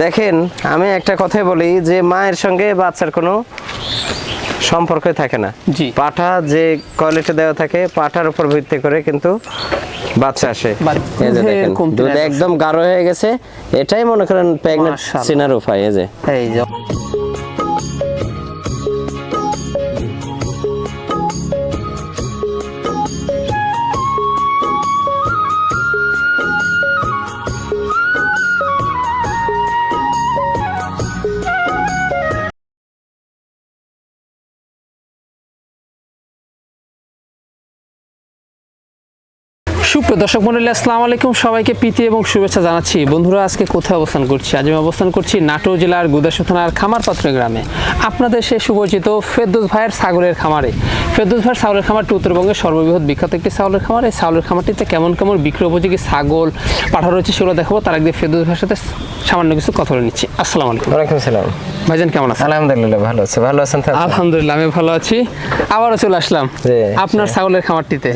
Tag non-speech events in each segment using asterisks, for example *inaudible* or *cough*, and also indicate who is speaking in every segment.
Speaker 1: দেখেন আমি একটা কথাই বলি যে মায়ের সঙ্গে বাচ্চার কোনো সম্পর্ক থাকে না।
Speaker 2: জি।
Speaker 1: পাঠা যে কোয়ালিটি দেওয়া থাকে পাঠার উপর ভিত্তি করে কিন্তু বাচ্চা আসে। এই যে
Speaker 2: দুধের
Speaker 1: দেখেন দুধ একদম গাঢ় হয়ে গেছে। এটাই মনে করেন প্রেগনেন্ট সিনার উপায় এই যে।
Speaker 2: দর্শক মন্ডলী আসসালামু আলাইকুম। সবাইকে প্রীতি এবং শুভেচ্ছা জানাচ্ছি। বন্ধুরা, আজকে কোথায় অবস্থান করছি? আজ আমি অবস্থান করছি নাটোর জেলার গুদাসু থানার খামারপাত্র গ্রামে। আপনাদের সে সুপরিচিত ফেরদৌস ভাইয়ের ছাগলের খামারে। ফেরদৌস ভাইয়ের ছাগলের খামারটি উত্তরবঙ্গের সর্ববৃহৎ বিখ্যাত একটি ছাগলের খামার। এই ছাগলের খামারটিতে কেমন কেমন বিক্রয় উপযোগী ছাগল, পাঠা রয়েছে সেগুলো দেখাবো। তার আগে ফেরদৌস ভাইয়ের সাথে সামান্য কিছু কথা বলে নিচ্ছি। আসসালামু আলাইকুম।
Speaker 1: সালাম
Speaker 2: ভাইজান কেমন আছেন?
Speaker 1: আলহামদুলিল্লাহ ভালো আছে। ভালো আছেন
Speaker 2: আলহামদুলিল্লাহ আমি ভালো আছি। আবারও চলে আসলাম আপনার ছাগলের খামারটিতে।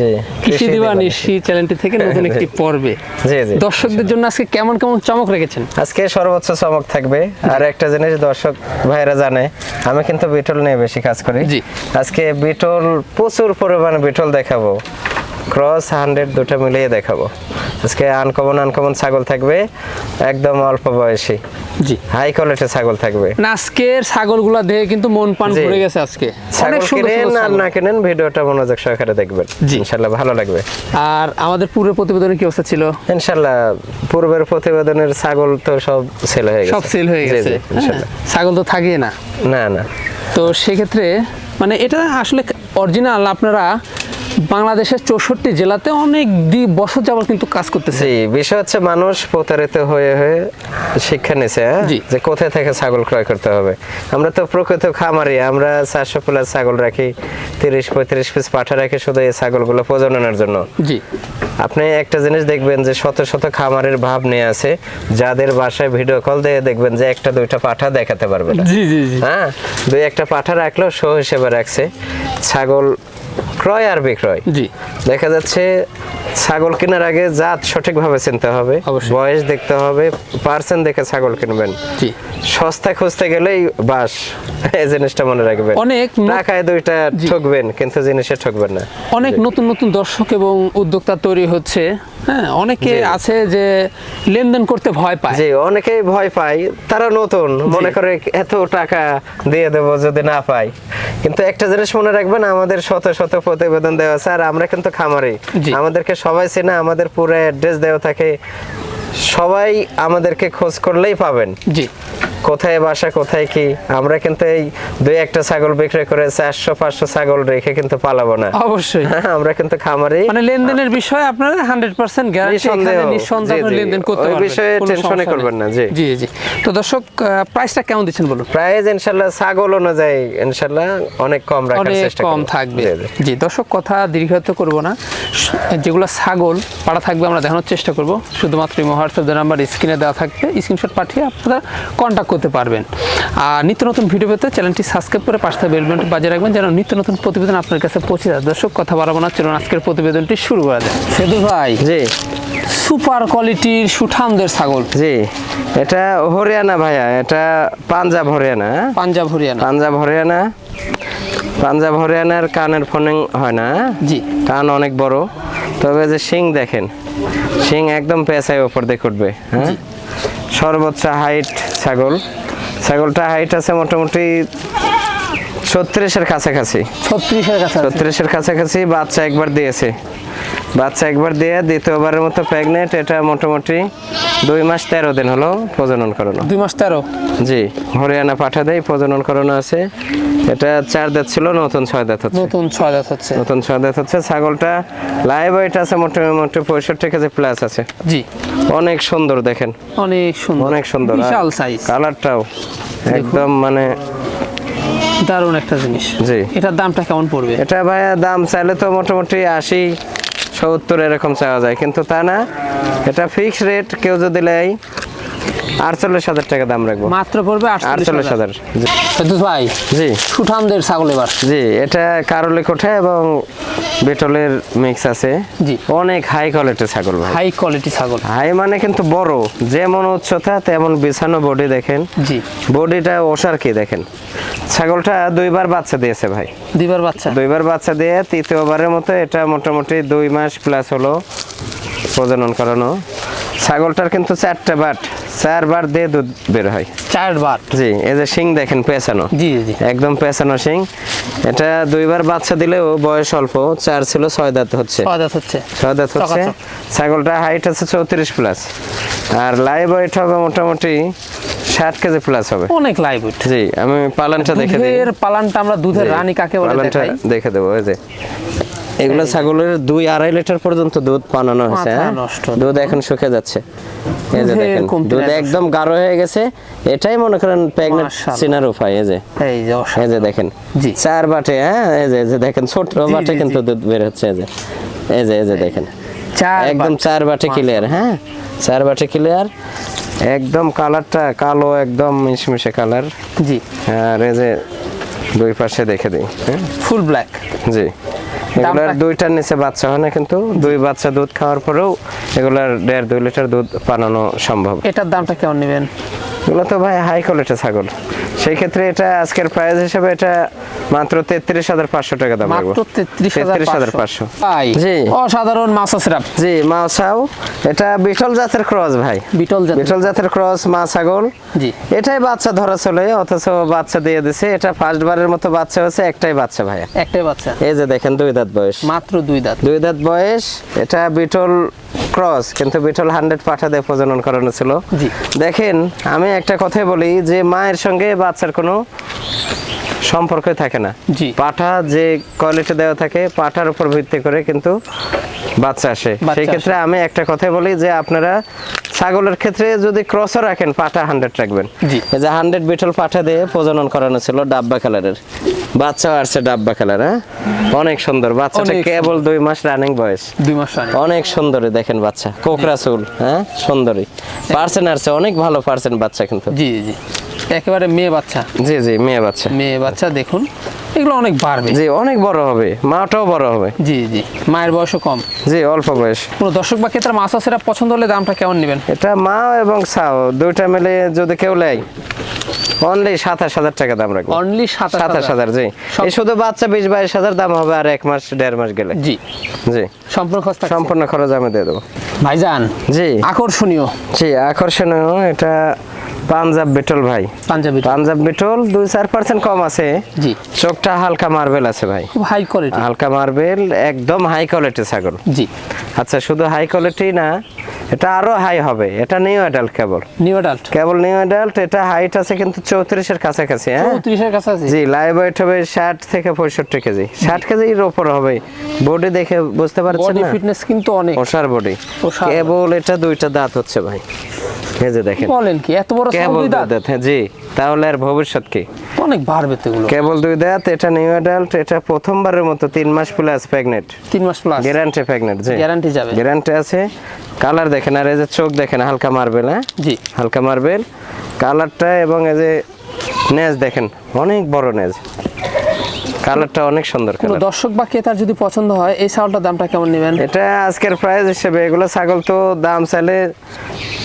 Speaker 2: কৃষি দিবা নিশি চ্যানেলটি থেকে নতুন একটি পর্বে। দর্শকদের জন্য আজকে কেমন কেমন চমক রেখেছেন?
Speaker 1: আজকে সর্বোচ্চ চমক থাকবে। আর একটা জিনিস দর্শক ভাইরা জানে আমি কিন্তু বিটল নিয়ে বেশি কাজ করি।
Speaker 2: জি।
Speaker 1: আজকে বিটল প্রচুর পরিমাণে বিটল দেখাবো। ক্রস হান্ড্রেড দুটো মিলিয়ে দেখাবো। আজকে আনকমন আনকমন ছাগল থাকবে একদম অল্প বয়সী।
Speaker 2: জি।
Speaker 1: হাই কোয়ালিটির ছাগল থাকবে।
Speaker 2: না, আজকের ছাগলগুলা দেখে কিন্তু মন পান ভরে গেছে আজকে।
Speaker 1: ছাগল
Speaker 2: অনেক সুন্দর
Speaker 1: কিনেন আর না কিনেন ভিডিওটা মনোযোগ সহকারে দেখবেন।
Speaker 2: জি।
Speaker 1: ইনশাল্লাহ ভালো লাগবে।
Speaker 2: আর আমাদের পুরো প্রতিবেদনে কি অবস্থা ছিল?
Speaker 1: ইনশাল্লাহ পূর্বের প্রতিবেদনের ছাগল তো সব সেল হয়ে গেছে।
Speaker 2: সব সেল হয়ে গেছে। হ্যাঁ, ছাগল তো থাকেই না।
Speaker 1: না না।
Speaker 2: তো সেক্ষেত্রে মানে এটা আসলে অরিজিনাল আপনারা বাংলাদেশের চৌষট্টি জেলাতে অনেক দি বছর যাবত কিন্তু কাজ করতেছে।
Speaker 1: বিষয় হচ্ছে মানুষ প্রতারিত হয়ে হয়ে শিক্ষা নিছে হ্যাঁ? যে কোথায় থেকে ছাগল ক্রয় করতে হবে। আমরা তো প্রকৃত খামারি আমরা চারশো প্লাস ছাগল রাখি তিরিশ পঁয়ত্রিশ পিস পাঠা রাখি শুধু এই ছাগলগুলো প্রজননের জন্য।
Speaker 2: জি।
Speaker 1: আপনি একটা জিনিস দেখবেন যে শত শত খামারের ভাব নিয়ে আছে যাদের বাসায় ভিডিও কল দিয়ে দেখবেন যে একটা দুইটা পাঠা দেখাতে পারবে না। হ্যাঁ? দুই একটা পাঠা রাখলেও শো হিসেবে রাখছে। ছাগল ক্রয় আর বিক্রয়।
Speaker 2: জি।
Speaker 1: দেখা যাচ্ছে ছাগল কেনার আগে জাত সঠিকভাবে চিনতে হবে। বয়স দেখতে হবে পার্সেন্ট দেখে ছাগল কিনবেন।
Speaker 2: জি।
Speaker 1: সস্তা খুঁজতে গেলেই বাস এই জিনিসটা মনে রাখবেন।
Speaker 2: অনেক
Speaker 1: টাকায় দুইটা ঠকবেন কিন্তু জিনিসে ঠকবেন না।
Speaker 2: অনেক নতুন নতুন দর্শক এবং উদ্যোক্তা তৈরি হচ্ছে হ্যাঁ? অনেকে আছে যে লেনদেন করতে ভয় পায়।
Speaker 1: যে অনেকেই ভয় পায় তারা নতুন। মনে করে এত টাকা দিয়ে দেবো যদি না পাই। কিন্তু একটা জিনিস মনে রাখবেন আমাদের শত শত প্রতিবেদন দেওয়া আছে আর আমরা কিন্তু খামারি। আমাদেরকে সবাই চেনে আমাদের পুরো অ্যাড্রেস দেওয়া থাকে। সবাই আমাদেরকে খোঁজ করলেই পাবেন।
Speaker 2: জি।
Speaker 1: কোথায় বাসা কোথায় কি? আমরা কিন্তু এই দুই একটা ছাগল বিক্রয় করে চারশো পাঁচশো ছাগল রেখে কিন্তু পালাবো না।
Speaker 2: অবশ্যই। *laughs*
Speaker 1: আমরা কিন্তু খামারি
Speaker 2: মানে লেনদেনের বিষয়ে আপনারা হান্ড্রেড পার্সেন্ট গ্যারান্টি। লেনদেন করতে
Speaker 1: ওই বিষয়ে টেনশনই করবেন না, জি।
Speaker 2: জি জি। তো দর্শক প্রাইসটা কেমন দিচ্ছেন বলুন?
Speaker 1: প্রাইস ইনশাল্লাহ ছাগল অনুযায়ী ইনশাল্লাহ অনেক কম রাখার চেষ্টা
Speaker 2: কম থাকবে।
Speaker 1: জি,
Speaker 2: দর্শক কথা দীর্ঘায়িত করব না। যেগুলো ছাগল পাড়া থাকবে আমরা দেখানোর চেষ্টা করব। শুধুমাত্র হোয়াটসঅ্যাপ নাম্বার স্ক্রিনে দেওয়া থাকবে স্ক্রিনশট পাঠিয়ে আপনারা কন্ট্যাক্ট করতে পারবেন। আর নিত্য নতুন ভিডিও পেতে চ্যানেলটি সাবস্ক্রাইব করে পাশে বেল বাটনটি বাজিয়ে রাখবেন যেন নিত্য নতুন প্রতিবেদন আপনার কাছে পৌঁছে যায়। দর্শক কথা বাড়াবো না চলুন আজকের প্রতিবেদনটি শুরু করা যায় সেদু ভাই
Speaker 1: জি।
Speaker 2: সুপার কোয়ালিটির সুঠামদের ছাগল।
Speaker 1: জি। এটা হরিয়ানা ভাইয়া এটা পাঞ্জাব হরিয়ানা?
Speaker 2: পাঞ্জাব হরিয়ানা।
Speaker 1: পাঞ্জাব হরিয়ানা। পাঞ্জাব হরিয়ানার কানের ফোনিং হয় না?
Speaker 2: জি।
Speaker 1: কান অনেক বড়। তবে যে শিং দেখেন শিং একদম পেঁচায় ওপর দিকে উঠবে হ্যাঁ? সর্বোচ্চ হাইট ছাগল। ছাগলটা হাইট আছে মোটামুটি ছত্রিশের কাছাকাছি।
Speaker 2: ছত্রিশের কাছে
Speaker 1: ছত্রিশের কাছাকাছি বাচ্চা একবার দিয়েছে। বাচ্চা একবার দিয়ে দ্বিতীয়বারের মতো প্রেগনেন্ট এটা মোটামুটি দুই মাস তেরো দিন হলো প্রজনন করানো।
Speaker 2: দুই মাস তেরো?
Speaker 1: জি হরিয়ানা পাঠা দেয় প্রজনন করানো আছে। এটা চার দাঁত ছিল নতুন ছয় দাঁত হচ্ছে।
Speaker 2: নতুন ছয় দাঁত হচ্ছে।
Speaker 1: নতুন ছয় দাঁত হচ্ছে ছাগলটা লাইভ ওয়েট আছে মোটামুটি পঁয়ষট্টি কেজি প্লাস আছে।
Speaker 2: জি।
Speaker 1: অনেক সুন্দর দেখেন।
Speaker 2: অনেক সুন্দর।
Speaker 1: অনেক সুন্দর
Speaker 2: বিশাল সাইজ
Speaker 1: কালারটাও একদম মানে
Speaker 2: দারুণ একটা জিনিস।
Speaker 1: জি।
Speaker 2: এটার দামটা কেমন পড়বে?
Speaker 1: এটা ভাইয়া দাম চাইলে তো মোটামুটি আশি সত্তর এরকম চাওয়া যায়। কিন্তু তা না এটা ফিক্স রেট কেউ যদি নেয় আটচল্লিশ হাজার টাকা দাম রাখব।
Speaker 2: মাত্র পড়বে
Speaker 1: আটচল্লিশ
Speaker 2: আটচল্লিশ হাজার ভাই
Speaker 1: জি।
Speaker 2: সুঠামদের ছাগল এবার।
Speaker 1: জি এটা কারলে কোঠা এবং বেটলের মিক্স আছে।
Speaker 2: জি।
Speaker 1: অনেক হাই কোয়ালিটির ছাগল ভাই।
Speaker 2: হাই কোয়ালিটি ছাগল।
Speaker 1: হাই মানে কিন্তু বড় যেমন উচ্চতা তেমন বিছানো বডি দেখেন।
Speaker 2: জি।
Speaker 1: বডিটা ওষার কি দেখেন? ছাগলটা দুইবার বাচ্চা দিয়েছে ভাই।
Speaker 2: দুইবার বাচ্চা।
Speaker 1: দুইবার বাচ্চা দিয়ে তৃতীয়বারের মতো এটা মোটামুটি দুই মাস প্লাস হলো প্রজনন করানো। ছাগলটার কিন্তু চারটে বাট চারবার দিয়ে দুধ বের হয়।
Speaker 2: চারবার?
Speaker 1: জি এই যে শিং দেখেন পেঁচানো।
Speaker 2: জি জি
Speaker 1: একদম পেঁচানো শিং। এটা দুইবার বাচ্চা দিলেও বয়স অল্প। চার ছিল ছয় দাঁত হচ্ছে।
Speaker 2: আদাত হচ্ছে।
Speaker 1: ছয় দাঁত হচ্ছে। ছাগলটা হাইট আছে চৌত্রিশ প্লাস আর লাইভ ওয়েট হবে মোটামুটি ষাট কেজি প্লাস হবে।
Speaker 2: অনেক লাইভ উইট
Speaker 1: জি আমি পালানটা দেখে দিই।
Speaker 2: পালানটা আমরা দুধের রানী কাকে বলে দেখাই?
Speaker 1: দেখে দেবো ওই যে। এগুলো ছাগলের দুই আড়াই লিটার পর্যন্ত দুধ পানানো হয়েছে হ্যাঁ? দুধ এখন শুকে যাচ্ছে। এই যে দেখেন দুধ একদম গাঢ় হয়ে গেছে। এটাই মনে করেন প্রেগনেন্ট। চিনার উপায় এই যে।
Speaker 2: এই যে
Speaker 1: দেখেন
Speaker 2: জি।
Speaker 1: চার বাটে হ্যাঁ? এই যে এই যে দেখেন ছোট বাটে কিন্তু দুধ বের হচ্ছে এই যে। এই যে এই যে দেখেন। একদম চার বাটে ক্লিয়ার হ্যাঁ? চার বাটে ক্লিয়ার একদম কালারটা কালো একদম মিশমিশে কালার।
Speaker 2: জি।
Speaker 1: আর এই যে দুই পাশে দেখে দিই
Speaker 2: ফুল ব্ল্যাক
Speaker 1: জি। এগুলার দুইটার নিচে বাচ্চা হয় না কিন্তু দুই বাচ্চা দুধ খাওয়ার পরেও এগুলার দেড় দুই লিটার দুধ পানানো সম্ভব।
Speaker 2: এটার দামটা কেমন নেবেন?
Speaker 1: এগুলো তো ভাই হাই কোয়ালিটি ছাগল। সেই ক্ষেত্রে এটা আজকের প্রাইস হিসেবে এটা মাত্র তেত্রিশ হাজার পাঁচশো টাকা দাম
Speaker 2: মাত্র ভাই
Speaker 1: জি।
Speaker 2: অসাধারণ মাছা সিরাপ।
Speaker 1: জি মাছাও। এটা বিটল জাতের ক্রস ভাই।
Speaker 2: বিটল জাতের
Speaker 1: বিটল জাতের ক্রস মা ছাগল।
Speaker 2: জি।
Speaker 1: এটাই বাচ্চা ধরা চলে অথচ বাচ্চা দিয়ে দিছে। এটা ফার্স্ট বারের মতো বাচ্চা হচ্ছে একটাই বাচ্চা ভাইয়া।
Speaker 2: একটাই বাচ্চা।
Speaker 1: এই যে দেখেন দুই দাঁত বয়স।
Speaker 2: মাত্র দুই দাঁত।
Speaker 1: দুই দাঁত বয়স। এটা বিটল ক্রস কিন্তু বিটল হান্ড্রেড পাঠা দিয়ে প্রজনন করানো ছিল। দেখেন আমি একটা কথাই বলি যে মায়ের সঙ্গে বাচ্চার কোনো সম্পর্কই থাকে না। পাঠা যে কোয়ালিটি দেওয়া থাকে পাঠার উপর ভিত্তি করে কিন্তু বাচ্চা আসে। সেই ক্ষেত্রে আমি একটা কথাই বলি যে আপনারা ছাগলের ক্ষেত্রে যদি ক্রসও রাখেন পাঠা হান্ড্রেড রাখবেন। এই যে হান্ড্রেড বিটল পাঠা দিয়ে প্রজনন করানো ছিল ডাব্বা কালারের বাচ্চা আসছে ডাব্বা কালার হ্যাঁ? অনেক সুন্দর বাচ্চাটা কেবল দুই মাস রানিং বয়স
Speaker 2: দুই মাস
Speaker 1: অনেক সুন্দরী দেখেন বাচ্চা কোকরা চুল হ্যাঁ? সুন্দরী পার্সেন্ট আসছে অনেক ভালো পার্সেন্ট বাচ্চা কিন্তু।
Speaker 2: জি জি একেবারে মেয়ে বাচ্চা।
Speaker 1: জি জি মেয়ে বাচ্চা।
Speaker 2: মেয়ে বাচ্চা দেখুন এগুলো অনেক বাড়বে।
Speaker 1: জি অনেক বড় হবে মাটাও বড় হবে।
Speaker 2: জি জি মায়ের বয়সও কম।
Speaker 1: জি অল্প বয়স।
Speaker 2: কোনো দর্শক বা ক্রেতার মাছা সিরাপ পছন্দ হলে দামটা কেমন নেবেন?
Speaker 1: এটা মা এবং সাও দুইটা মিলে যদি কেউ নেয় অনলি সাতাশ হাজার টাকা দাম রাখব।
Speaker 2: অনলি সাতাশ
Speaker 1: সাতাশ হাজার জি। এই শুধু বাচ্চা বিশ বাইশ হাজার দাম হবে আর এক মাস দেড় মাস গেলে।
Speaker 2: জি।
Speaker 1: জি।
Speaker 2: সম্পূর্ণ খরচ
Speaker 1: সম্পূর্ণ খরচ আমি দিয়ে দেবো।
Speaker 2: ভাইজান
Speaker 1: জি।
Speaker 2: আকর্ষণীয়।
Speaker 1: জি আকর্ষণীয় এটা পাঞ্জাব বেটল ভাই।
Speaker 2: পাঞ্জাবি
Speaker 1: পাঞ্জাব বিটল দুই চার পার্সেন্ট কম আছে।
Speaker 2: জি।
Speaker 1: চোখটা হালকা মার্বেল আছে ভাই।
Speaker 2: হাই কোয়ালিটি
Speaker 1: হালকা মার্বেল একদম হাই কোয়ালিটি ছাগল।
Speaker 2: জি।
Speaker 1: আচ্ছা শুধু হাই কোয়ালিটি না এটা আরও হাই হবে। এটা নিউ অ্যাডাল্ট কেবল।
Speaker 2: নিউ অ্যাডাল্ট
Speaker 1: কেবল নিউ অ্যাডাল্ট এটা হাইট আছে কিন্তু চৌত্রিশের কাছাকাছি হ্যাঁ?
Speaker 2: চৌত্রিশের কাছে আছে
Speaker 1: জি লাইভ ওয়েট হবে ষাট থেকে পঁয়ষট্টি কেজি। ষাট কেজির ওপর হবে। বডি দেখে বুঝতে পারছেন না?
Speaker 2: বডি ফিটনেস কিন্তু অনেক।
Speaker 1: ওষার বডি কেবল এটা দুইটা দাঁত হচ্ছে ভাই। এই যে দেখেন।
Speaker 2: বলেন কি এত বড়
Speaker 1: কেবল
Speaker 2: দুই দাঁত
Speaker 1: হ্যাঁ জি তাহলে আর ভবিষ্যৎ কি?
Speaker 2: অনেক বাড়বে তো এগুলো।
Speaker 1: কেবল দুই দাঁত এটা নিউ অ্যাডাল্ট এটা প্রথমবারের মতো তিন মাস প্লাস প্রেগনেন্ট
Speaker 2: তিন মাস প্লাস
Speaker 1: গ্যারান্টি প্রেগনেন্ট জি।
Speaker 2: গ্যারান্টি যাবে।
Speaker 1: গ্যারান্টি আছে। কালার দেখেন আর এই যে চোখ দেখেন হালকা মার্বেল হ্যাঁ?
Speaker 2: জি।
Speaker 1: হালকা মার্বেল কালারটা এবং এই যে নেজ দেখেন অনেক বড় নেজ। কালারটা অনেক সুন্দর কালার
Speaker 2: দর্শক বা ক্রেতার যদি পছন্দ হয় এই চাউলটার দামটা কেমন নেবেন?
Speaker 1: এটা আজকের প্রাইস হিসেবে এগুলো ছাগল তো দাম চাইলে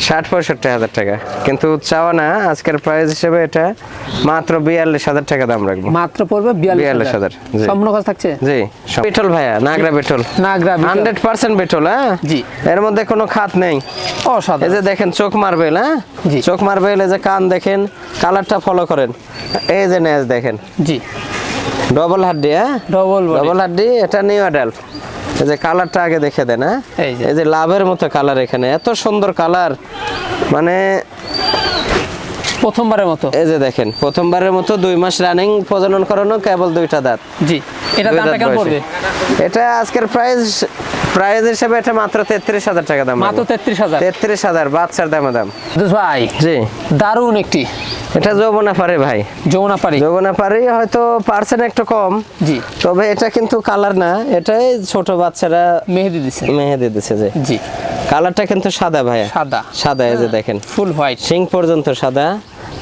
Speaker 1: ষাট পঁয়ষট্টি হাজার টাকা। কিন্তু চাওয়া না আজকের প্রাইস হিসেবে এটা মাত্র বিয়াল্লিশ হাজার টাকা দাম রাখব।
Speaker 2: মাত্র পড়বে বিয়াল্লিশ হাজার। সম্পূর্ণ খরচ থাকছে?
Speaker 1: জি বেটল ভাইয়া নাগরা বেটল
Speaker 2: নাগরা।
Speaker 1: হান্ড্রেড পার্সেন্ট বেটল হ্যাঁ?
Speaker 2: জি।
Speaker 1: এর মধ্যে কোনো খাত নেই। এই
Speaker 2: অসাধারণ
Speaker 1: যে দেখেন চোখ মারবেল হ্যাঁ?
Speaker 2: জি।
Speaker 1: চোখ মারবেল এই যে কান দেখেন কালারটা ফলো করেন। এই যে নেজ দেখেন।
Speaker 2: জি।
Speaker 1: ডবল হাড্ডি হ্যাঁ?
Speaker 2: ডবল
Speaker 1: ডবল হাড্ডি এটা নিউ অ্যাডাল্ট এই যে কালারটা আগে দেখে দেন হ্যাঁ?
Speaker 2: এই যে।
Speaker 1: লাভের মতো কালার এখানে এত সুন্দর কালার মানে
Speaker 2: প্রথমবারের মতো।
Speaker 1: এই যে দেখেন প্রথমবারের মতো দুই মাস রানিং প্রজনন করানো কেবল দুইটা দাঁত।
Speaker 2: জি এটা দামটা কেমন পড়বে।
Speaker 1: এটা আজকের প্রাইস প্রাইস হিসেবে এটা মাত্র তেত্রিশ হাজার টাকা দাম
Speaker 2: মাত্র তেত্রিশ হাজার।
Speaker 1: তেত্রিশ হাজার বাচ্চার দামে দাম
Speaker 2: দুস ভাই
Speaker 1: জি।
Speaker 2: দারুণ একটি।
Speaker 1: এটা যৌবনা পারে ভাই।
Speaker 2: যৌবনা পারে
Speaker 1: যৌবনা পারে হয়তো পার্সেন্ট একটু কম।
Speaker 2: জি।
Speaker 1: তবে এটা কিন্তু কালার না এটাই ছোট বাচ্চারা
Speaker 2: মেহেদি দিছে।
Speaker 1: মেহেদি দিছে যে।
Speaker 2: জি।
Speaker 1: কালারটা কিন্তু সাদা ভাই
Speaker 2: সাদা।
Speaker 1: সাদা এই যে দেখেন।
Speaker 2: ফুল হোয়াইট
Speaker 1: সিং পর্যন্ত সাদা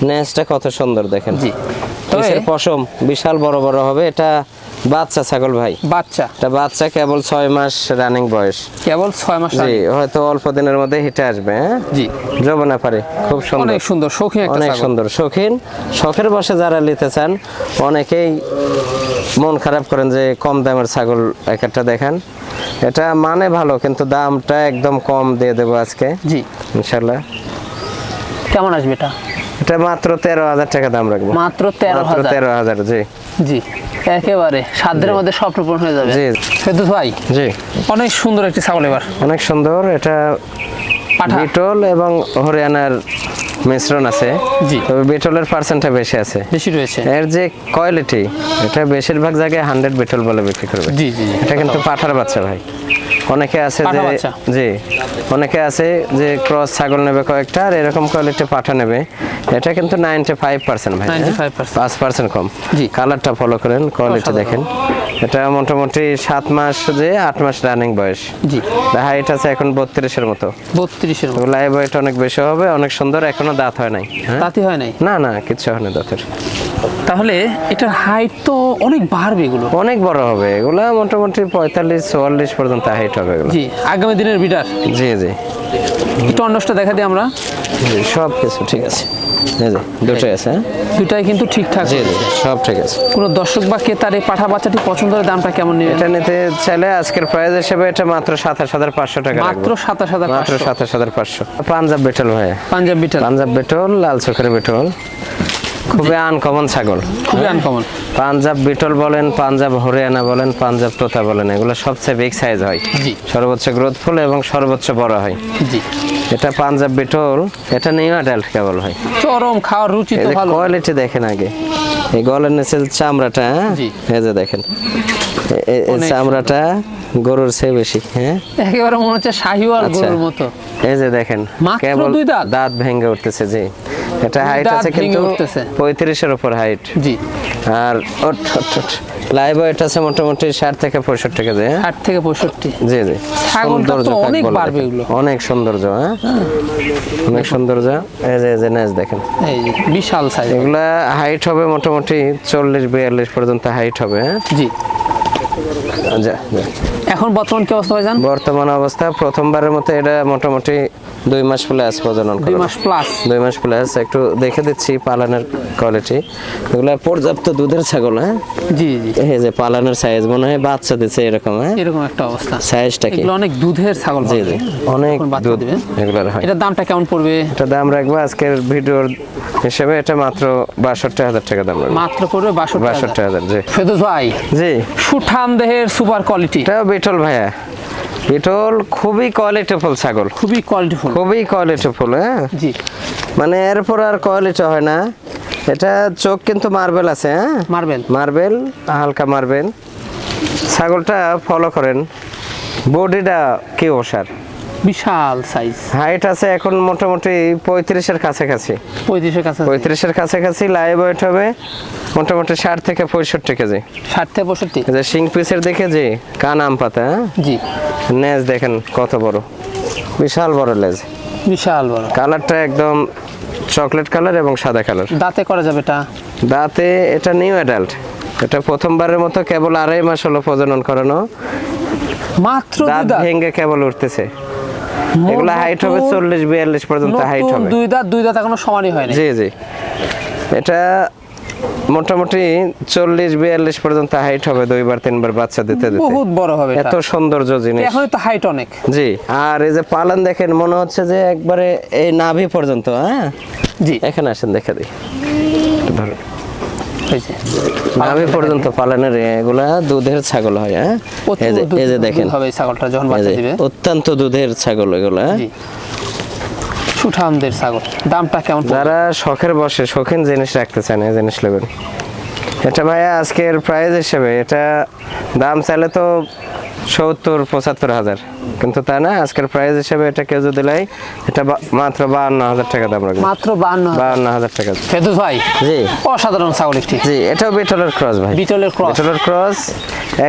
Speaker 1: নেজটা কত সুন্দর দেখেন।
Speaker 2: জি। তবে
Speaker 1: পশম বিশাল বড় বড় হবে এটা বাচ্চা ছাগল ভাই?
Speaker 2: বাচ্চা।
Speaker 1: এটা বাচ্চা কেবল ছয় মাস রানিং বয়স।
Speaker 2: কেবল ছয় মাস
Speaker 1: জি হয়তো অল্প দিনের মধ্যে হিটে আসবে হ্যাঁ?
Speaker 2: জি।
Speaker 1: যৌবনা পারে খুব সুন্দর।
Speaker 2: অনেক সুন্দর শৌখিন একটা
Speaker 1: অনেক সুন্দর শৌখিন। শখের বসে যারা নিতে চান অনেকেই মন খারাপ করেন যে কম দামের ছাগল এক একটা দেখেন। এটা মানে ভালো কিন্তু দামটা একদম কম দিয়ে দেবো আজকে।
Speaker 2: জি।
Speaker 1: ইনশাল্লাহ।
Speaker 2: কেমন আসবে এটা?
Speaker 1: এটা মাত্র তেরো হাজার টাকা দাম রাখব।
Speaker 2: মাত্র তেরো
Speaker 1: তেরো হাজার জি।
Speaker 2: জি। একেবারে সাধ্যের মধ্যে সব পূরণ হয়ে যাবে।
Speaker 1: জি।
Speaker 2: ফেরদৌস ভাই
Speaker 1: জি।
Speaker 2: অনেক সুন্দর একটি ছাগল এবার।
Speaker 1: অনেক সুন্দর। এটা বিটল এবং হরিয়ানার মিশ্রণ আছে।
Speaker 2: জি।
Speaker 1: তবে বিটলের পার্সেন্টটা বেশি আছে।
Speaker 2: বেশি রয়েছে।
Speaker 1: এর যে কোয়ালিটি এটা বেশিরভাগ জায়গায় হান্ড্রেড বিটল বলে বিক্রি করবে।
Speaker 2: জি জি
Speaker 1: এটা কিন্তু পাঠার বাচ্চা ভাই। অনেকে আছে যে জি। অনেকে আছে যে ক্রস ছাগল নেবে কয়েকটা আর এরকম কোয়ালিটি পাঠা নেবে। এটা কিন্তু নাইনটি ফাইভ পার্সেন্ট ভাই হ্যাঁ?
Speaker 2: 95%
Speaker 1: পাঁচ পার্সেন্ট কম।
Speaker 2: জি।
Speaker 1: কালারটা ফলো করেন কোয়ালিটি দেখেন। এটা মোটামুটি সাত মাস যে আট মাস রানিং বয়স।
Speaker 2: জি।
Speaker 1: হাইট আছে এখন বত্রিশের মতো।
Speaker 2: বত্রিশের মতো।
Speaker 1: লাইভ ওয়েট অনেক বেশি হবে অনেক সুন্দর এখনও দাঁত হয় নাই হ্যাঁ?
Speaker 2: তাতে হয় নাই?
Speaker 1: না না কিচ্ছু হয়নি দাঁতের।
Speaker 2: তাহলে এটার হাইট তো অনেক বাড়বে এগুলো।
Speaker 1: অনেক বড় হবে এগুলা মোটামুটি পঁয়তাল্লিশ চুয়াল্লিশ পর্যন্ত হাইট হবে এগুলো।
Speaker 2: জি আগামী দিনের বিডার
Speaker 1: জি জি।
Speaker 2: একটু অন্যটা দেখা দিই আমরা।
Speaker 1: সব কিছু ঠিক আছে। জি আছে হ্যাঁ?
Speaker 2: দুটাই কিন্তু ঠিকঠাক।
Speaker 1: জি জি সব ঠিক আছে।
Speaker 2: কোনো দর্শক বা ক্রেতার এই পাঠা বাচ্চাটি পছন্দ হলে দামটা কেমন নেবেন
Speaker 1: এটা নিতে চাইলে আজকের প্রাইস হিসেবে এটা মাত্র সাতাশ হাজার পাঁচশো টাকা
Speaker 2: মাত্র সাতাশ হাজার
Speaker 1: মাত্র সাতাশ হাজার পাঁচশো। পাঞ্জাব বেটল ভাই।
Speaker 2: পাঞ্জাব বিটল।
Speaker 1: পাঞ্জাব বেটল লাল চোখের বেটল। খুবই আনকমন ছাগল।
Speaker 2: খুবই আনকমন
Speaker 1: পাঞ্জাব বিটল বলেন পাঞ্জাব হরিয়ানা বলেন পাঞ্জাব তোতা বলেন এগুলো সবচেয়ে বিগ সাইজ হয়।
Speaker 2: জি।
Speaker 1: সর্বোচ্চ গ্রোথফুল এবং সর্বোচ্চ বড় হয়।
Speaker 2: জি।
Speaker 1: এটা পাঞ্জাব বিটল এটা নিউ অ্যাডাল্ট কেবল হয়।
Speaker 2: চরম খাওয়ার রুচি তো ভালো।
Speaker 1: কোয়ালিটি দেখেন আগে। এই গলের নিচে চামড়াটা হ্যাঁ? এই যে দেখেন। এই চামড়াটা গরুর চেয়ে বেশি হ্যাঁ?
Speaker 2: একেবারে মনে হচ্ছে শাহিওয়াল
Speaker 1: আচ্ছা।
Speaker 2: গরুর মতো।
Speaker 1: এই যে দেখেন কেবল
Speaker 2: দুই দাঁত?
Speaker 1: দাঁত ভেঙে উঠতেছে জি। এটা হাইট আছে কিন্তু
Speaker 2: উঠতেছে।
Speaker 1: পঁয়ত্রিশের উপর হাইট
Speaker 2: জি।
Speaker 1: আর লাইভ ওয়েট আছে মোটামুটি ষাট থেকে পঁয়ষট্টি কেজি হ্যাঁ?
Speaker 2: ষাট থেকে পঁয়ষট্টি।
Speaker 1: জি জি।
Speaker 2: ছাগলটা তো অনেক বাড়বে এগুলো।
Speaker 1: অনেক সৌন্দর্য হ্যাঁ? অনেক সৌন্দর্য। এই যে এই যে নেজ দেখেন।
Speaker 2: এই যে, বিশাল সাইজ
Speaker 1: এগুলা হাইট হবে মোটামুটি চল্লিশ বিয়াল্লিশ পর্যন্ত হাইট হবে হ্যাঁ?
Speaker 2: জি। এখন বর্তমান কি অবস্থা ভাইজান?
Speaker 1: বর্তমান অবস্থা প্রথমবারের মতো এটা মোটামুটি দুই মাস প্লাস প্রজনন
Speaker 2: দুই মাস প্লাস
Speaker 1: দুই মাস প্লাস একটু দেখে দিচ্ছি পালানের কোয়ালিটি এগুলা পর্যাপ্ত দুধের ছাগল হ্যাঁ?
Speaker 2: জি জি।
Speaker 1: এই যে পালানের সাইজ মনে হয় বাচ্চা দিচ্ছে এরকম হ্যাঁ?
Speaker 2: এরকম একটা অবস্থা।
Speaker 1: সাইজটা কি?
Speaker 2: এগুলো অনেক দুধের ছাগল
Speaker 1: জি জি। অনেক দুধ
Speaker 2: দিবে।
Speaker 1: এগুলোর হয়।
Speaker 2: এটার দামটা কেমন পড়বে?
Speaker 1: এটা দাম রাখব আজকের ভিডিওর হিসেবে এটা মাত্র বাষট্টি হাজার টাকা দাম রাখব।
Speaker 2: মাত্র পড়বে বাষট্টি
Speaker 1: হাজার। জি।
Speaker 2: ফেদুস ভাই
Speaker 1: জি।
Speaker 2: সুঠাম দেহের সুপার কোয়ালিটি
Speaker 1: এটা বিটল ভাইয়া। বিটল খুবই কোয়ালিটিফুল ছাগল।
Speaker 2: খুবই কোয়ালিটিফুল
Speaker 1: খুবই কোয়ালিটিফুল হ্যাঁ?
Speaker 2: জি।
Speaker 1: মানে এরপর আর কোয়ালিটি হয় না। এটা চোখ কিন্তু মার্বেল আছে হ্যাঁ?
Speaker 2: মার্বেল
Speaker 1: মার্বেল হালকা মার্বেল ছাগলটা ফলো করেন। বডিটা কি ওষার?
Speaker 2: বিশাল সাইজ
Speaker 1: হাইট আছে এখন মোটামুটি পঁয়ত্রিশের কাছাকাছি।
Speaker 2: পঁয়ত্রিশের কাছে
Speaker 1: পঁয়ত্রিশের কাছাকাছি লাইভ ওয়েট হবে মোটামুটি ষাট থেকে পঁয়ষট্টি কেজি।
Speaker 2: ষাট থেকে পঁয়ষট্টি।
Speaker 1: শিং পিসের দেখে যে কান আম পাতা হ্যাঁ?
Speaker 2: জি।
Speaker 1: নেজ দেখেন কত বড়। বিশাল বড় লেজ।
Speaker 2: বিশাল বড়।
Speaker 1: কালারটা একদম চকলেট কালার এবং সাদা কালার
Speaker 2: দাঁতে করা যাবে এটা?
Speaker 1: দাঁতে এটা নিউ অ্যাডাল্ট এটা প্রথমবারের মতো কেবল আড়াই মাস হলো প্রজনন করানো।
Speaker 2: মাত্র
Speaker 1: দাঁত
Speaker 2: দাঁত?
Speaker 1: ভেঙে কেবল উঠতেছে। এগুলা হাইট হবে
Speaker 2: নতুন-
Speaker 1: চল্লিশ বিয়াল্লিশ পর্যন্ত হাইট হবে।
Speaker 2: দুই দাঁত দুই দাঁত এখনও সমানই হয় না
Speaker 1: জি জি। এটা মোটামুটি চল্লিশ বিয়াল্লিশ পর্যন্ত হাইট হবে দুইবার তিনবার বাচ্চা দিতে দিতে।
Speaker 2: বহুত বড় হবে
Speaker 1: এত সৌন্দর্য জিনিস।
Speaker 2: এখনই তো হাইট অনেক।
Speaker 1: জি আর এই যে পালন দেখেন মনে হচ্ছে যে একবারে এই নাভি পর্যন্ত হ্যাঁ?
Speaker 2: জি।
Speaker 1: এখানে আসেন দেখে দিই। ধরুন। নাভি পর্যন্ত পালনের এগুলা দুধের ছাগল হয় হ্যাঁ? এই যে দেখেন।
Speaker 2: হবে ছাগলটা যখন বাচ্চা দিবে।
Speaker 1: অত্যন্ত দুধের ছাগল এগুলা?
Speaker 2: সুঠামদের ছাগল। দামটা কেমন
Speaker 1: যারা শখের বসে শৌখিন জিনিস রাখতে চান এই জিনিস নেবেন এটা ভাইয়া আজকের প্রাইস হিসেবে এটা দাম চাইলে তো সত্তর পঁচাত্তর হাজার। কিন্তু তা না আজকের প্রাইস হিসেবে এটা কেউ যদি লাই এটা মাত্র বাহান্ন হাজার টাকা দাম রাখবে।
Speaker 2: মাত্র বান্ন
Speaker 1: বাহান্ন হাজার টাকা।
Speaker 2: ফেদুস ভাই
Speaker 1: জি।
Speaker 2: অসাধারণ ছাগল একটি।
Speaker 1: জি এটাও বিটলের ক্রস ভাই।
Speaker 2: বিটলের ক্রস
Speaker 1: বিটলের ক্রস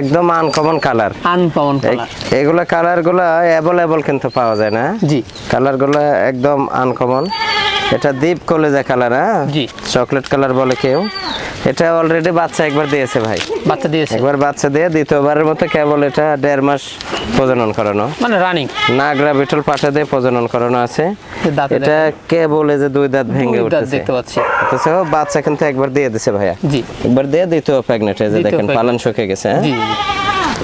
Speaker 1: একদম আনকমন কালার
Speaker 2: আনকমন কালার
Speaker 1: এগুলা কালারগুলা অ্যাভেলেবল কিন্তু পাওয়া যায় না।
Speaker 2: জি।
Speaker 1: কালারগুলা একদম আনকমন এটা দীপ কলেজা কালার হ্যাঁ?
Speaker 2: জি।
Speaker 1: চকলেট কালার বলে কেউ। এটা অলরেডি বাচ্চা একবার দিয়েছে ভাই।
Speaker 2: বাচ্চা দিয়েছে।
Speaker 1: একবার বাচ্চা দিয়ে দ্বিতীয়বারের মতো কেবল এটা দেড় মাস প্রজনন করানো।
Speaker 2: মানে রানিং
Speaker 1: নাগরা বিটল পাঠা দিয়ে প্রজনন করানো আছে। এটা কে বলে যে দুই দাঁত ভেঙে উঠেছে
Speaker 2: দেখতে পাচ্ছি।
Speaker 1: অথচ বাচ্চা কিন্তু একবার দিয়ে দিছে ভাইয়া।
Speaker 2: জি।
Speaker 1: একবার দিয়ে দ্বিতীয় প্রেগনেন্ট এই যে দেখেন পালন শুকে গেছে হ্যাঁ।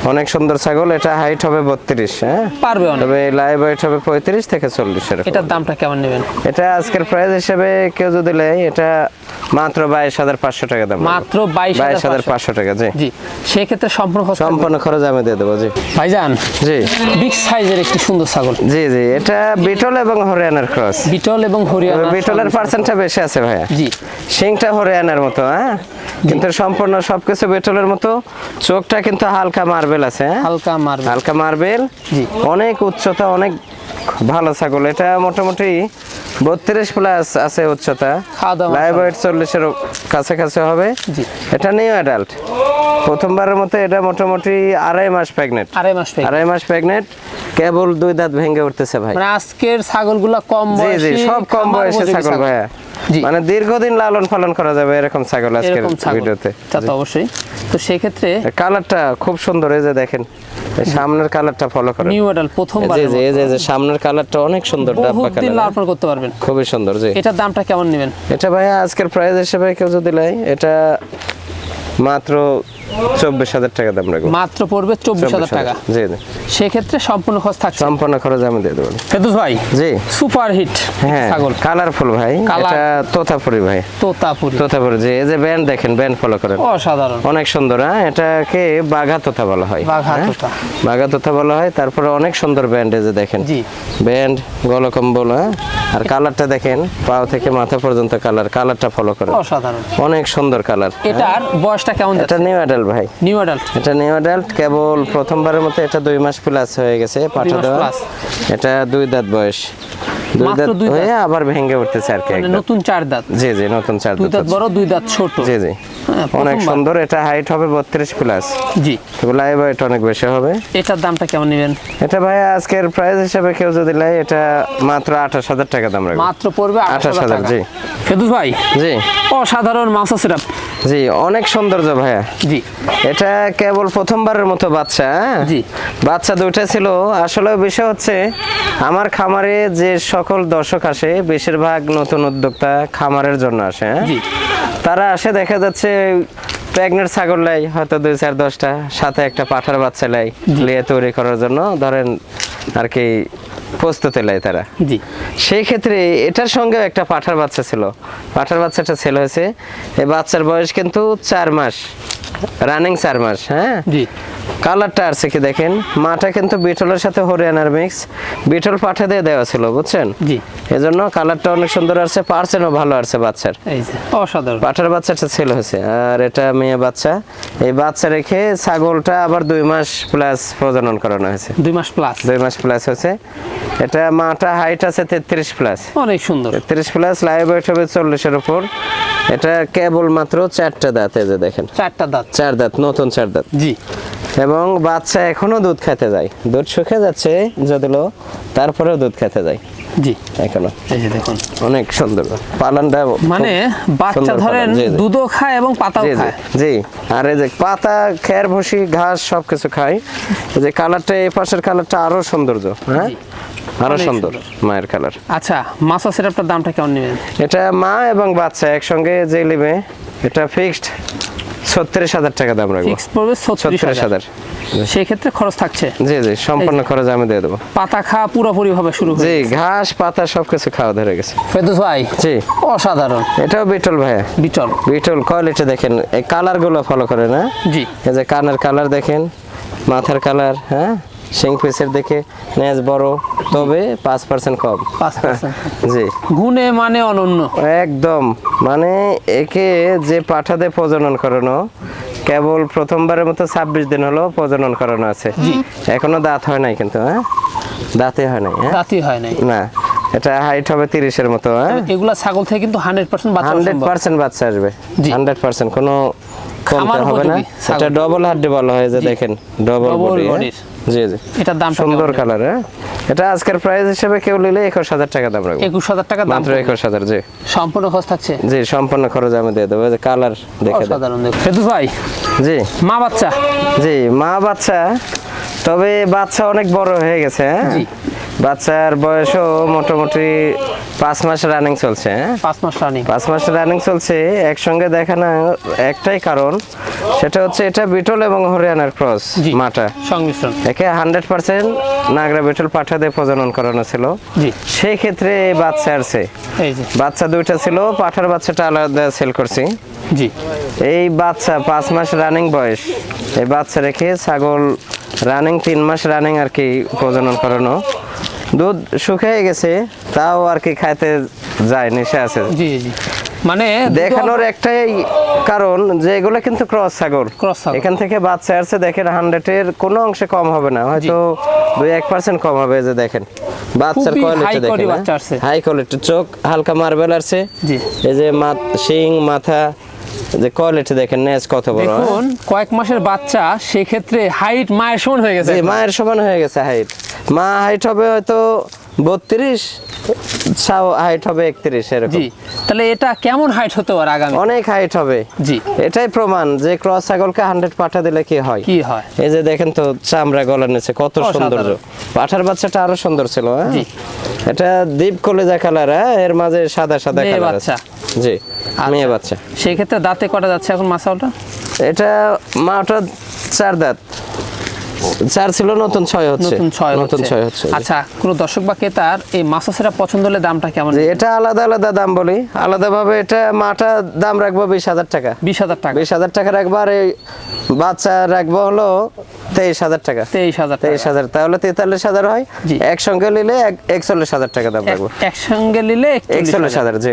Speaker 1: অনেক সুন্দর ছাগল এটা হাইট হবে বত্রিশ হ্যাঁ?
Speaker 2: পারবে অনেক।
Speaker 1: তবে লাইভ ওয়েট হবে পঁয়ত্রিশ থেকে চল্লিশ এরকম
Speaker 2: এটার দামটা কেমন নেবেন?
Speaker 1: এটা আজকের প্রাইস হিসেবে কেউ যদি নেয় এটা মাত্র বাইশ হাজার পাঁচশো টাকা দাম
Speaker 2: মাত্র বাইশ
Speaker 1: বাইশ হাজার
Speaker 2: হাজার
Speaker 1: পাঁচশো টাকা জি।
Speaker 2: জি সেক্ষেত্রে সম্পূর্ণ খরচ
Speaker 1: সম্পূর্ণ খরচ আমি দিয়ে দেবো জি।
Speaker 2: ভাইজান
Speaker 1: জি।
Speaker 2: বিগ সাইজের একটি সুন্দর ছাগল।
Speaker 1: জি জি এটা বিটল এবং হরিয়ানার ক্রস
Speaker 2: বিটল এবং হরিয়ানা
Speaker 1: বিটলের পার্সেন্টটা বেশি আছে ভাইয়া।
Speaker 2: জি।
Speaker 1: সিংটা হরিয়ানার মতো হ্যাঁ? কিন্তু সম্পূর্ণ সবকিছু বিটলের মতো। চোখটা কিন্তু হালকা মার্বেল আছে হ্যাঁ?
Speaker 2: হালকা মারবে
Speaker 1: হালকা মার্বেল।
Speaker 2: জি।
Speaker 1: অনেক উচ্চতা অনেক ভালো ছাগল। এটা মোটামুটি বত্রিশ প্লাস আছে উচ্চতা। লাইভ ওয়েট চল্লিশের কাছাকাছি হবে।
Speaker 2: জি।
Speaker 1: এটা নিউ অ্যাডাল্ট প্রথমবারের মতো এটা মোটামুটি আড়াই মাস প্রেগনেন্ট
Speaker 2: আড়াই মাস
Speaker 1: আড়াই মাস প্রেগনেন্ট কেবল দুই দাঁত ভেঙে উঠতেছে ভাই।
Speaker 2: মানে আজকের ছাগলগুলা কম বয়সী
Speaker 1: সব কম বয়সে ছাগল ভাইয়া। মানে দীর্ঘদিন লালন পালন করা যাবে এরকম ছাগল আজকের ভিডিওতে।
Speaker 2: তা তো অবশ্যই। তো সেই ক্ষেত্রে
Speaker 1: কালারটা খুব সুন্দর এই যে দেখেন এই সামনের কালারটা ফলো করেন।
Speaker 2: নিউ মডেল প্রথমবার
Speaker 1: জি জি এই যে এই যে সামনের কালারটা অনেক সুন্দর ডাব্বা কালার
Speaker 2: লালন করতে পারবেন।
Speaker 1: খুবই সুন্দর জি।
Speaker 2: এটার দামটা কেমন নেবেন?
Speaker 1: এটা ভাই আজকের প্রাইস হিসেবে কেউ যদি লাই এটা মাত্র চব্বিশ হাজার টাকা দাম রাখব।
Speaker 2: মাত্র পড়বে চব্বিশ হাজার টাকা।
Speaker 1: জি জি।
Speaker 2: সেক্ষেত্রে সম্পূর্ণ খরচ থাকছে।
Speaker 1: সম্পূর্ণ খরচ আমি দিয়ে দেবো।
Speaker 2: ফেদুস ভাই
Speaker 1: জি।
Speaker 2: সুপার হিট
Speaker 1: হ্যাঁ
Speaker 2: ছাগল।
Speaker 1: কালারফুল ভাই এটা তোতাপুরি ভাই।
Speaker 2: তোতাপুরি।
Speaker 1: তোতাপুরি এই যে ব্যান্ড দেখেন ব্যান্ড ফলো করেন।
Speaker 2: অসাধারণ।
Speaker 1: অনেক সুন্দর হ্যাঁ এটাকে বাঘা তোতা বলা হয়।
Speaker 2: বাঘা
Speaker 1: হ্যাঁ?
Speaker 2: তোতা।
Speaker 1: বাঘা তোতা বলা হয় তারপরে অনেক সুন্দর ব্যান্ড এই যে দেখেন।
Speaker 2: জি।
Speaker 1: ব্যান্ড গলকম্বল হ্যাঁ? আর কালারটা দেখেন পাও থেকে মাথা পর্যন্ত কালার কালারটা ফলো করেন।
Speaker 2: অসাধারণ।
Speaker 1: অনেক সুন্দর কালার
Speaker 2: এটার বয়সটা কেমন
Speaker 1: এটা নিউ অ্যাডাল্ট ভাই।
Speaker 2: নিউ অ্যাডাল্ট
Speaker 1: এটা নিউ অ্যাডাল্ট কেবল প্রথমবারের মতো এটা দুই মাস প্লাস হয়ে গেছে পাঠা দেওয়া। এটা দুই দাঁত বয়স। দুই দাঁত হয়ে আবার ভেঙে উঠতেছে আর কি
Speaker 2: মানে নতুন চার দাঁত।
Speaker 1: জি জি নতুন চার
Speaker 2: দুই
Speaker 1: দাঁত
Speaker 2: দাঁত বড় দুই দাঁত ছোট।
Speaker 1: জি জি।
Speaker 2: হ্যাঁ,
Speaker 1: অনেক সুন্দর এটা হাইট হবে বত্রিশ প্লাস
Speaker 2: জি।
Speaker 1: লাইভ ওয়েট অনেক বেশি হবে।
Speaker 2: এটার দামটা কেমন নেবেন?
Speaker 1: এটা ভাই আজকের প্রাইস হিসেবে কেউ যদি লাই এটা মাত্র আঠাশ হাজার টাকা দাম রাখবে।
Speaker 2: মাত্র পড়বে আঠাশ
Speaker 1: আঠাশ হাজার
Speaker 2: টাকা।
Speaker 1: জি।
Speaker 2: ফেদুস ভাই
Speaker 1: জি।
Speaker 2: অসাধারণ মাছ সিরাপ
Speaker 1: জি অনেক সৌন্দর্য ভাইয়া
Speaker 2: জি
Speaker 1: এটা কেবল প্রথমবারের মতো বাচ্চা হ্যাঁ?
Speaker 2: জি।
Speaker 1: বাচ্চা দুইটা ছিল আসলে বিষয় হচ্ছে আমার খামারে যে সকল দর্শক আসে বেশিরভাগ নতুন উদ্যোক্তা খামারের জন্য আসে হ্যাঁ?
Speaker 2: জি।
Speaker 1: তারা আসে দেখা যাচ্ছে প্রেগনেন্ট ছাগল লাই হয়তো দুই চার দশটা সাথে একটা পাঠার বাচ্চা লাই লিয়ে তৈরি করার জন্য ধরেন আর কি প্রস্তুতি লাই তারা।
Speaker 2: জি।
Speaker 1: সেই ক্ষেত্রে এটার সঙ্গে একটা পাঠার বাচ্চা ছিল। পাঠার বাচ্চাটা ছেলে হয়েছে। এই বাচ্চার বয়স কিন্তু চার মাস। রানিং চার মাস হ্যাঁ?
Speaker 2: জি।
Speaker 1: কালারটা আছে কি দেখেন? মাটা কিন্তু বিটলের সাথে হরিয়ানার মিক্স বিটল পাঠা দিয়ে দেওয়া ছিল বুঝছেন?
Speaker 2: জি।
Speaker 1: এজন্য কালারটা অনেক সুন্দর আছে পার্সেন্টও ভালো আছে বাচ্চার।
Speaker 2: এই যে অসাধারণ।
Speaker 1: পাঠার বাচ্চাটা ছেলে হয়েছে আর এটা মেয়ে বাচ্চা। এই বাচ্চা রেখে ছাগলটা আবার দুই মাস প্লাস প্রজনন করানো হয়েছে।
Speaker 2: দুই মাস প্লাস
Speaker 1: দুই মাস প্লাস হয়েছে। এটা মাটা হাইট আছে তেত্রিশ প্লাস
Speaker 2: অনেক সুন্দর।
Speaker 1: তেত্রিশ প্লাস লাইভ ওয়েট হবে চল্লিশের উপর। এটা কেবল মাত্র চারটা দাঁত এই যে দেখেন।
Speaker 2: চারটা দাঁত।
Speaker 1: চার দাঁত নতুন চার দাঁত।
Speaker 2: জি।
Speaker 1: এবং বাচ্চা এখনও দুধ খেতে যায়। দুধ শুকে যাচ্ছে যদিও তারপরেও দুধ খেতে যায়।
Speaker 2: জি।
Speaker 1: এখনও।
Speaker 2: এই যে দেখুন।
Speaker 1: অনেক সুন্দর। পালনটা
Speaker 2: মানে বাচ্চা ধরেন। দুধও খায় এবং পাতাও খায়।
Speaker 1: জি। আর এই যে পাতা খের ভুসি ঘাস সবকিছু খায়। এই যে কালারটা এই পাশের কালারটা আরও সৌন্দর্য হ্যাঁ।
Speaker 2: আরও
Speaker 1: সুন্দর মায়ের কালার
Speaker 2: আচ্ছা মাছা সিরাপটার দামটা কেমন নেবেন?
Speaker 1: এটা মা এবং বাচ্চা একসঙ্গে যে নেবে এটা ফিক্সড ছত্রিশ হাজার টাকা দাম রাখব।
Speaker 2: পড়বে ছত্রিশ হাজার। সেক্ষেত্রে খরচ থাকছে।
Speaker 1: জি জি সম্পূর্ণ খরচ আমি দিয়ে দেবো।
Speaker 2: পাতা খাওয়া পুরোপুরি ভাবে শুরু
Speaker 1: জি ঘাস পাতা সবকিছু খাওয়া ধরে গেছে।
Speaker 2: ফেদুস ভাই
Speaker 1: জি।
Speaker 2: অসাধারণ।
Speaker 1: এটাও বিটল ভাইয়া।
Speaker 2: বিটল।
Speaker 1: বিটল কোয়ালিটি দেখেন এই কালারগুলো ফলো করে না?
Speaker 2: জি।
Speaker 1: এই যে কানের কালার দেখেন মাথার কালার হ্যাঁ? পিসের দেখে নেজ বড় তবে পাঁচ পার্সেন্ট কম। *laughs* জি।
Speaker 2: গুণে মানে অনন্য।
Speaker 1: একদম। মানে একে যে পাঠাতে প্রজনন করানো কেবল প্রথমবারের মতো ছাব্বিশ দিন হলো প্রজনন করানো আছে। এখনও দাঁত হয় নাই কিন্তু হ্যাঁ? দাঁতে হয় নাই হ্যাঁ?
Speaker 2: দাঁতই হয় নাই।
Speaker 1: না এটা হাইট হবে তিরিশের মতো হ্যাঁ?
Speaker 2: এগুলা ছাগল থেকে কিন্তু হান্ড্রেড পার্সেন্ট বাচ্চা
Speaker 1: হান্ড্রেড। পার্সেন্ট বাচ্চা আসবে।
Speaker 2: জি।
Speaker 1: হান্ড্রেড পার্সেন্ট কোনো কমতে হবে না। এটা ডবল হাড্ডি বলা হয় যে দেখেন ডবল বডি জি জি।
Speaker 2: এটার দাম
Speaker 1: সুন্দর কালার হ্যাঁ? এটা আজকের প্রাইস হিসেবে কেউ নিলে একুশ হাজার টাকা দাম রাখব।
Speaker 2: একুশ হাজার টাকা
Speaker 1: মাত্র একুশ হাজার জি।
Speaker 2: সম্পূর্ণ খরচ থাকছে?
Speaker 1: জি সম্পূর্ণ খরচ আমি দিয়ে দেবো। যে কালার দেখে
Speaker 2: ভাই
Speaker 1: জি।
Speaker 2: মা বাচ্চা।
Speaker 1: জি মা বাচ্চা। তবে বাচ্চা অনেক বড় হয়ে গেছে হ্যাঁ। বাচ্চার বয়সও মোটামুটি পাঁচ মাস রানিং চলছে হ্যাঁ?
Speaker 2: পাঁচ মাস রানিং
Speaker 1: পাঁচ মাস রানিং চলছে একসঙ্গে দেখানো একটাই কারণ সেটা হচ্ছে এটা বিটল এবং হরিয়ানার ক্রস মাটা
Speaker 2: সংমিশ্রণ।
Speaker 1: একে হান্ড্রেড পার্সেন্ট নাগরা বিটল পাঠা দিয়ে প্রজনন করানো ছিল। সেই ক্ষেত্রে বাচ্চা আসছে। বাচ্চা দুইটা ছিল পাঠার বাচ্চাটা আলাদা সেল করছি।
Speaker 2: জি।
Speaker 1: এই বাচ্চা পাঁচ মাস রানিং বয়স। এই বাচ্চা রেখে ছাগল রানিং তিন মাস রানিং আর কি প্রজনন করানো। দুধ শুকিয়ে গেছে তাও আর কি খাইতে যায় নেশা আছে।
Speaker 2: জি জি মানে
Speaker 1: দেখানোর একটাই কারণ যে এগুলো কিন্তু ক্রস ছাগল। এখান থেকে বাচ্চা আসছে দেখেন হান্ড্রেডের কোনো অংশে কম হবে না হয়তো দুই এক পার্সেন্ট কম হবে যে দেখেন। বাচ্চার কোয়ালিটি দেখেন হাই কোয়ালিটি চোখ হালকা মার্বেল আসছে।
Speaker 2: জি।
Speaker 1: এই যে মাথ শিং মাথা যে কোয়ালিটি দেখেন নেজ কত বড় হ্যাঁ?
Speaker 2: দেখুন কয়েক মাসের বাচ্চা সেক্ষেত্রে হাইট মায়ের সমান হয়ে গেছে
Speaker 1: মায়ের সমান হয়ে গেছে হাইট মা হাইট হবে হয়তো বত্রিশ হাইট হবে একত্রিশ এরকম।
Speaker 2: জি তাহলে এটা কেমন হাইট হতে পারে আগামী?
Speaker 1: অনেক হাইট হবে।
Speaker 2: জি।
Speaker 1: এটাই প্রমাণ যে ক্রস ছাগলকে হান্ড্রেড পাঠা দিলে কি হয়?
Speaker 2: কি হয়?
Speaker 1: এই যে দেখেন তো চামড়া গলা নিচে কত। সৌন্দর্য। পাঠার বাচ্চাটা আরও সুন্দর ছিল হ্যাঁ। এটা দ্বীপ কলেজা কালার হ্যাঁ? এর মাঝে সাদা সাদা কালার
Speaker 2: বাচ্চা।
Speaker 1: জি। মেয়ে বাচ্চা।
Speaker 2: সেই ক্ষেত্রে দাঁতে কটা যাচ্ছে এখন
Speaker 1: এটা মাটা চার দাঁত। চার ছিল নতুন ছয় হচ্ছে।
Speaker 2: নতুন ছয়
Speaker 1: নতুন
Speaker 2: হচ্ছে।
Speaker 1: ছয় হচ্ছে।
Speaker 2: আচ্ছা কোন দর্শক বা ক্রেতার এই মাসাসেরা পছন্দ হলে দামটা কেমন?
Speaker 1: এটা আলাদা আলাদা দাম বলি। এটা মাটা দাম রাখব বিশ হাজার টাকা।
Speaker 2: বিশ হাজার টাকা।
Speaker 1: বিশ হাজার টাকা রাখব আর এই বাচ্চা রাখব হলো তেইশ হাজার টাকা।
Speaker 2: তেইশ হাজার
Speaker 1: তেইশ হাজার তাহলে তেতাল্লিশ হাজার হয়। একসঙ্গে নিলে এক- একচল্লিশ হাজার টাকা দাম রাখব।
Speaker 2: একসঙ্গে নিলে
Speaker 1: একচল্লিশ হাজার। জি